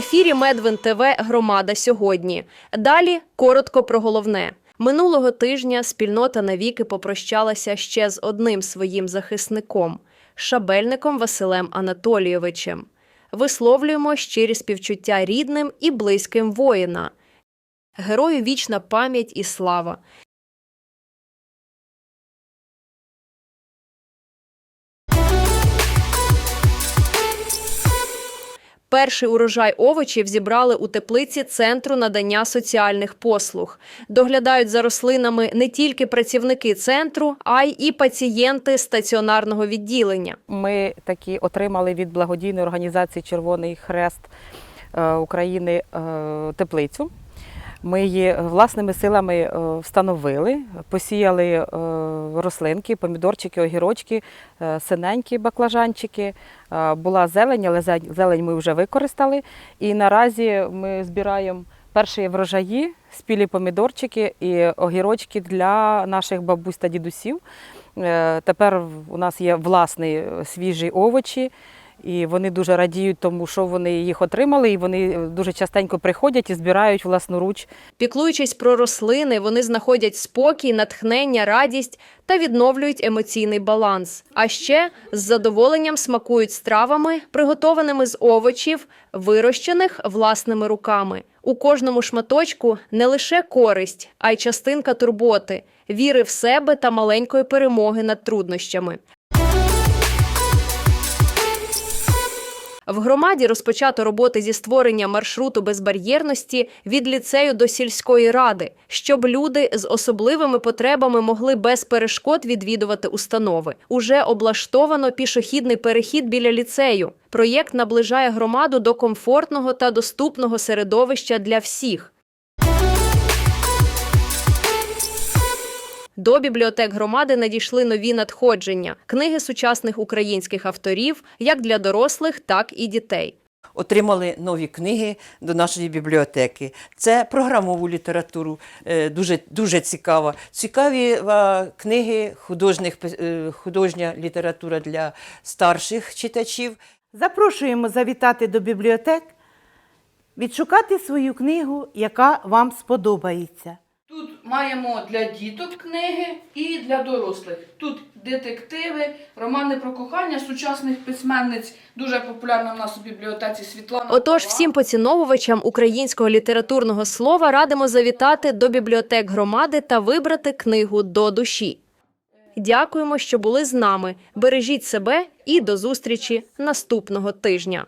ефірі Медвин ТВ Громада сьогодні. Далі коротко про головне. Минулого тижня спільнота навіки попрощалася ще з одним своїм захисником шабельником Василем Анатолійовичем. Висловлюємо щирі співчуття рідним і близьким воїна. Герою вічна пам'ять і слава. Перший урожай овочів зібрали у теплиці центру надання соціальних послуг. Доглядають за рослинами не тільки працівники центру, а й і пацієнти стаціонарного відділення. Ми такі отримали від благодійної організації Червоний Хрест е, України е, теплицю. Ми її власними силами е, встановили, посіяли е, рослинки, помідорчики, огірочки, е, синенькі баклажанчики. Була зелень, але зелень ми вже використали. І наразі ми збираємо перші врожаї, спілі помідорчики і огірочки для наших бабусь та дідусів. Тепер у нас є власні свіжі овочі, і вони дуже радіють тому, що вони їх отримали, і вони дуже частенько приходять і збирають власноруч. Піклуючись про рослини, вони знаходять спокій, натхнення, радість та відновлюють емоційний баланс. А ще з задоволенням смакують стравами, приготованими з овочів, вирощених власними руками. У кожному шматочку не лише користь, а й частинка турботи, віри в себе та маленької перемоги над труднощами. В громаді розпочато роботи зі створення маршруту безбар'єрності від ліцею до сільської ради, щоб люди з особливими потребами могли без перешкод відвідувати установи. Уже облаштовано пішохідний перехід біля ліцею. Проєкт наближає громаду до комфортного та доступного середовища для всіх. До бібліотек громади надійшли нові надходження книги сучасних українських авторів, як для дорослих, так і дітей. Отримали нові книги до нашої бібліотеки. Це програмову літературу, е, дуже, дуже цікава. Цікаві книги художніх, е, художня література для старших читачів. Запрошуємо завітати до бібліотек, відшукати свою книгу, яка вам сподобається. Маємо для діток книги і для дорослих. Тут детективи, романи про кохання сучасних письменниць. Дуже популярна в нас у бібліотеці Світлана. Отож, всім поціновувачам українського літературного слова радимо завітати до бібліотек громади та вибрати книгу до душі. Дякуємо, що були з нами. Бережіть себе і до зустрічі наступного тижня.